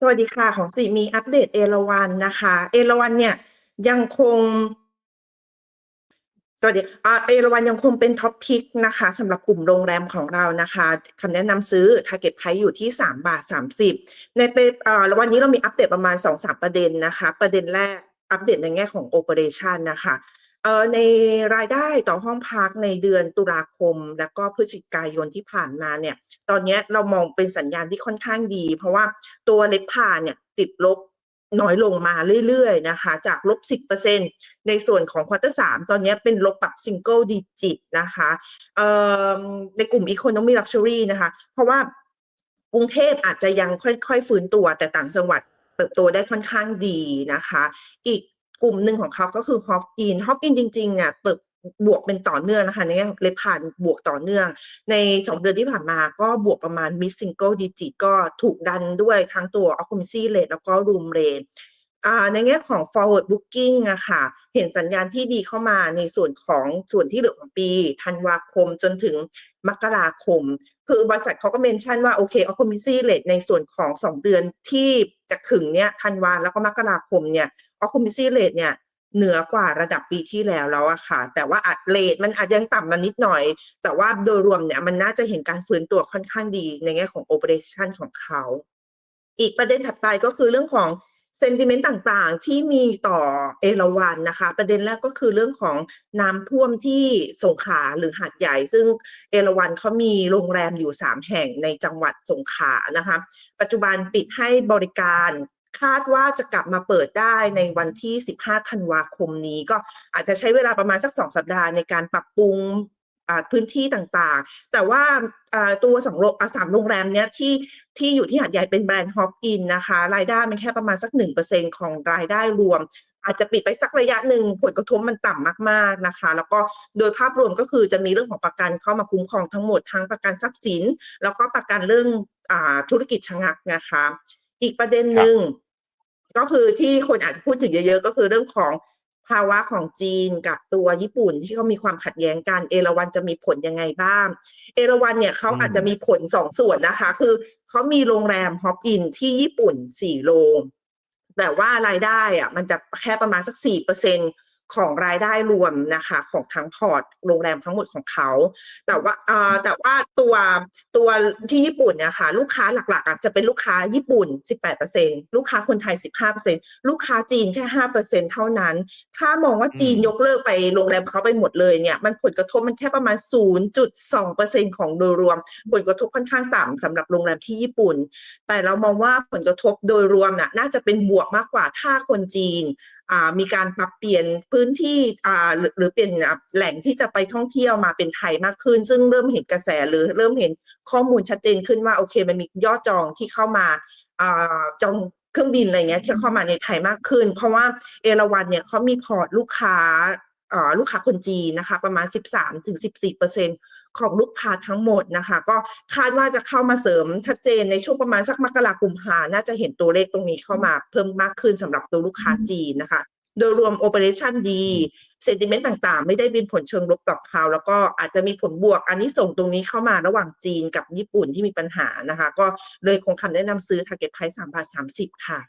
สวัสดีค่ะ ของสิมีอัปเดตเอราวัณนะคะ เอราวัณเนี่ยยังคง สวัสดีอ่าเอราวัณยังคงเป็นท็อปพิกนะคะสำหรับกลุ่มโรงแรมของเรานะคะคำแนะนำซื้อ target price อยู่ที่ 3 บาท 30 ในเปอ่าวันนี้เรามีอัปเดตประมาณ 2-3 ประเด็นนะคะ ประเด็นแรกอัปเดตในแง่ของ operation นนะคะ ในรายได้ต่อห้องพักในเดือนตุลาคม แล้วก็พฤศจิกายนที่ผ่านมาเนี่ย ตอนนี้เรามองเป็นสัญญาณที่ค่อนข้างดี เพราะว่าตัวเล็กพาเนี่ยติดลบน้อยลงมาเรื่อยๆนะคะ จากลบ 10%ในส่วนของควอเตอร์สตอนนี้เป็นลบแบบซิงเกิลดิจิตนะคะในกลุ่ม Economy Luxury นะคะ เพราะว่ากรุงเทพอาจจะยังค่อยๆ ฟื้นตัวแต่ต่างจังหวัดเติบโตได้ค่อนข้างดีนะคะ อีก กลุ่มหนึ่งของเขาก็คือฮอปอินฮอปอินจริงๆเนี่ยเติบบวกเป็นต่อเนื่องนะคะในแง่เลผ่านบวกต่อเนื่อง ในสองเดือนที่ผ่านมาก็บวกประมาณมิสซิงเกิลดิจิตก็ถูกดันด้วยทั้งตัว occupancy rate แล้วก็ room rate ในแง่ของ forward booking อะค่ะ เห็นสัญญาณที่ดีเข้ามาในส่วนของส่วนที่เหลือของปีธันวาคมจนถึงมกราคม คือบริษัทเขาก็เมนชั่นว่า โอเค occupancy rate ในส่วนของ 2 เดือนที่ จะถึงเนี่ยธันวาแล้วก็มกราคมเนี่ย occupancy rate เนี่ยเหนือกว่าระดับปีที่แล้วแล้วอะค่ะ แต่ว่าอัดเลทมันอาจยังต่ำมานิดหน่อย แต่ว่าโดยรวมเนี่ยมันน่าจะเห็นการฟื้นตัวค่อนข้างดีในแง่ของโอเปอเรชันของเขา อีกประเด็นถัดไปก็คือเรื่องของ เซนติเมนต์ต่างๆ ที่มีต่อเอราวันนะคะ ประเด็นแรกก็คือเรื่องของน้ำท่วมที่สงขลาหรือหาดใหญ่ ซึ่งเอราวันเขามีโรงแรมอยู่ 3 แห่งในจังหวัดสงขลานะคะ ปัจจุบันปิดให้บริการคาดว่าจะกลับมาเปิดได้ในวันที่ 15 ธันวาคมนี้ ก็อาจจะใช้เวลาประมาณสัก 2 สัปดาห์ในการปรับปรุง พื้นที่ต่างๆ แต่ว่าตัวสองโรงสามโรงแรมเนี้ยที่ที่อยู่ที่หาดใหญ่เป็นแบรนด์ฮอปอินนะคะ รายได้มันแค่ประมาณสัก1%ของรายได้รวม อาจจะปิดไปสักระยะหนึ่งผลกระทบมันต่ำมากๆนะคะ แล้วก็โดยภาพรวมก็คือจะมีเรื่องของประกันเข้ามาคุ้มครองทั้งหมดทั้งประกันทรัพย์สิน แล้วก็ประกันเรื่องอธุรกิจชะงักนะคะ อีกประเด็นหนึ่งก็คือที่คนอาจจะพูดถึงเยอะๆ ก็คือเรื่องของ ภาวะของจีนกับตัวญี่ปุ่นที่เขามีความขัดแย้งกันเอราวันจะมีผลยังไงบ้าง เอราวันเนี่ยเขาอาจจะมีผลสองส่วนนะคะ คือเขามีโรงแรมฮอปอินที่ญี่ปุ่นสี่โรงแต่ว่ารายได้อะมันจะแค่ประมาณสักสี่เปอร์เซ็นต์ ของรายได้รวมนะคะของทั้งพอร์ตโรงแรมทั้งหมดของเขา แต่ว่าเอ่อแต่ว่าตัวตัวที่ญี่ปุ่นเนี่ยค่ะลูกค้าหลักๆจะเป็นลูกค้าญี่ปุ่น 18%ลูกค้าคนไทย 15%ลูกค้าจีนแค่ 5%เท่านั้น ถ้ามองว่าจีนยกเลิกไปโรงแรมเขาไปหมดเลยเนี่ยมันผลกระทบมันแค่ประมาณ 0.2%ของโดยรวม ผลกระทบค่อนข้างต่ำสำหรับโรงแรมที่ญี่ปุ่น แต่เรามองว่าผลกระทบโดยรวมน่ะน่าจะเป็นบวกมากกว่าถ้าคนจีน มีการปรับเปลี่ยนพื้นที่หรือเปลี่ยนแหล่งที่จะไปท่องเที่ยวมาเป็นไทยมากขึ้น ซึ่งเริ่มเห็นกระแสหรือเริ่มเห็นข้อมูลชัดเจนขึ้นว่าโอเค มันมียอดจองที่เข้ามาจองเครื่องบินอะไรเงี้ยที่เข้ามาในไทยมากขึ้น เพราะว่าเอราวันเนี่ยเขามีพอร์ตลูกค้า ลูกค้าคนจีนนะคะ ประมาณ 13-14%ของลูกค้าทั้งหมดนะคะ ก็คาดว่าจะเข้ามาเสริมชัดเจนในช่วงประมาณสักมกราคมพาน่าจะเห็นตัวเลขตรงนี้เข้ามาเพิ่มมากขึ้นสำหรับตัวลูกค้าจีนนะคะ โดยรวมโอเปอเรชันดีเซนติเมนต์ต่างๆ ไม่ได้เป็นผลเชิงลบต่อเขาแล้วก็อาจจะมีผลบวก อันนี้ส่งตรงนี้เข้ามาระหว่างจีนกับญี่ปุ่นที่มีปัญหานะคะ ก็เลยคงคำแนะนำซื้อ target price 3บาท30 ค่ะ